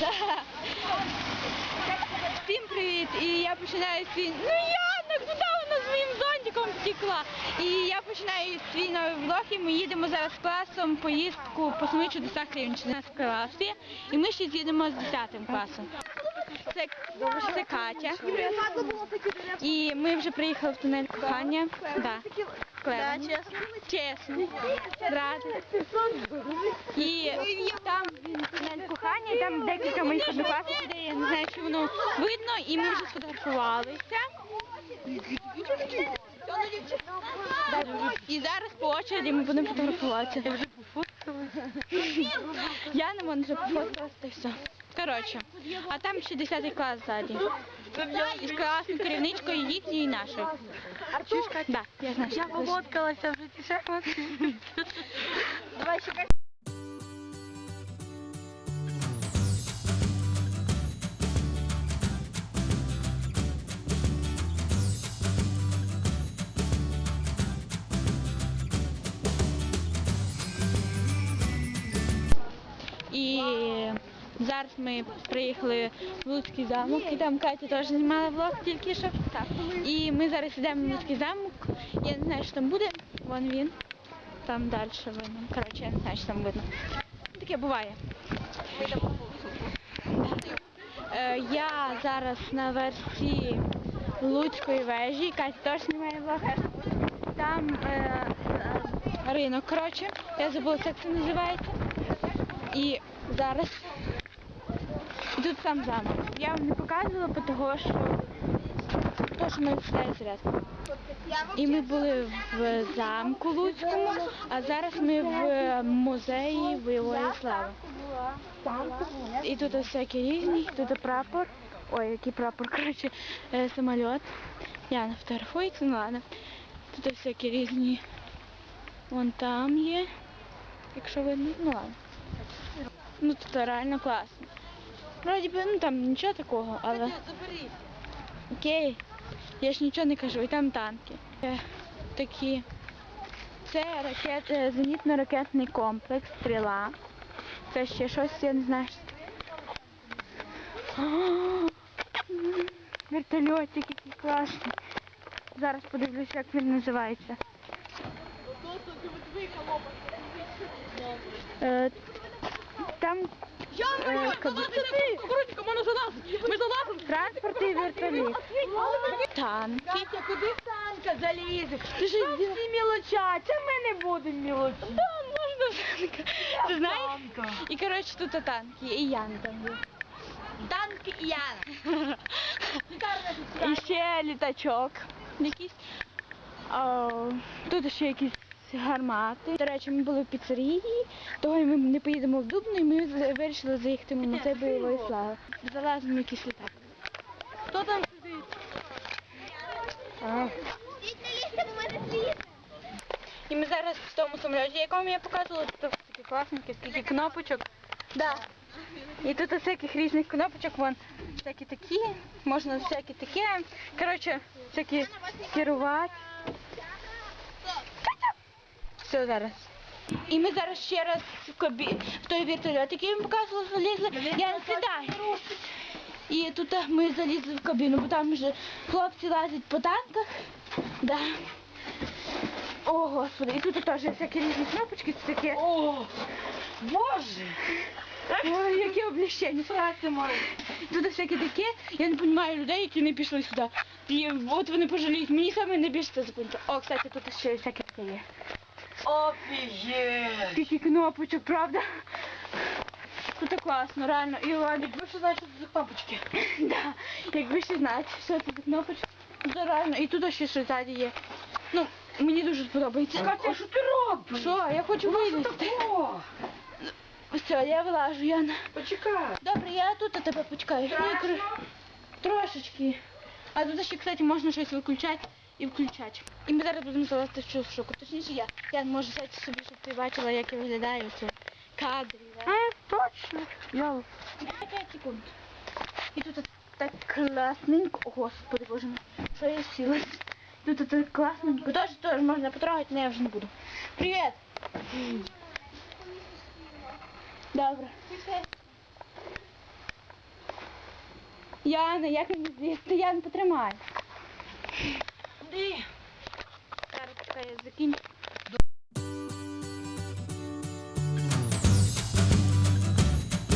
Всім привіт! І я починаю свій. Ну Яна, куди вона з моїм зонтиком втекла? І я починаю свій новий влог, і ми їдемо зараз з класом поїздку по Сумичу до Сахарівничі. У в класі, і ми ще з'їдемо з 10 класом. Це, це Катя. І ми вже приїхали в тунель кохання. Да. Клево. Чесно. Ради. І там він кохання, і там декілька моїх однокласників, де я не знаю, чи воно видно, і ми вже сфотографувалися. І зараз по очереді ми будемо фотографуватися. Я вже пофоткалася. Я не можу вже пофоткалася, та й все. Коротше, а там ще 10 клас ззаді. Із класною керівничкою їхньої і нашої. Артушка? Да, я знаю. Я Пофоткалася вже тіше. Давай ще зараз ми приїхали в Луцький замок, і там Катя теж знімала влог тільки що. Так. І ми зараз йдемо в Луцький замок. Я не знаю, що там буде. Вон він. Там далі видно. Коротше, я не знаю, що там видно. Таке буває. Е, я зараз на версії Луцької вежі. Катя теж знімає влог. Там е, е, ринок, коротше. Я забула, як це називається. І зараз тут сам замок. Я вам не показувала, того що то, що ми читаємо зарядку. І ми були в замку Луцькому, а зараз ми в музеї бойової слави. І тут всякі різні, тут прапор. Ой, який прапор, коротше, е, самоліт. Я не фотографується, ну ладно. Тут всякі різні. Вон там є. Якщо видно, ну ладно. Ну тут реально класно. Вроді би, ну там нічого такого, але. Окей. Я ж нічого не кажу, і там танки. Е, Такі. Це ракет, е, зенітно-ракетний комплекс, стріла. Це ще щось, я не знаю. Вертольотик який класний. Зараз подивлюсь, як він називається. Е, Там каб- Кукурудзика, можна залазити. Ми залазимо. транспорт і вертоліт. Танки. Катя, куди в танка залізеш? Ти ж всі мілочать, а ми не будемо мілочі. Да, можна танка. Ти знаєш? І коротше тут танки, і Ян там є. Танки і Яна. І ще літачок. Якийсь. Тут ще якісь гармати. До речі, ми були в піцерії, того ми не поїдемо в Дубну, і ми вирішили заїхати в музей бойової слави. Залазимо якийсь літак. Хто там сидить? І ми зараз в тому самоліті, якому я показувала, тут такі класненькі, скільки кнопочок. Да. І тут всяких різних кнопочок, вон всякі такі, можна всякі таке. Коротше, всякі керувати. Все зараз. І ми зараз ще раз в кабі... в той вертольот, який я вам показувала, залізли. Я не сідаю. І тут ми залізли в кабіну, бо там вже хлопці лазять по танках. Да. О, господи, і тут теж всякі різні кнопочки, це таке. О, Боже. Ой, яке облегчення. Праця моя. Тут всяке таке, я не розумію людей, які не пішли сюди. І от вони пожаліють. Мені саме не більше це запомниться. О, кстати, тут ще всяке таке є. Офігеть. Скільки кнопочок, правда? Тут класно, реально. І Ви що знаєте, що це за кнопочки? да. Якби ще знати, що це за кнопочки. Це реально. І тут ще щось ззаді є. Ну, мені дуже сподобається. Катя, що ти робиш? Що? Я хочу вилізти. Все, я вилажу, Яна. Почекай. Добре, я тут тебе почекаю. Ну, тр- Трошечки. А тут ще, кстати, можна щось виключати і включати. І ми зараз будемо залазити в цю штуку. Точніше я. Я можу взяти собі, щоб ти бачила, як я виглядаю цьому кадрі. да. А, точно. Я 5 секунд. І тут так класненько. О, Господи, боже мій, що я сілась. Тут так класненько. Теж, теж можна потрогати, але я вже не буду. Привіт! Добре. Яна, як мені злізти? Яна, потримай. Зараз я закінчу.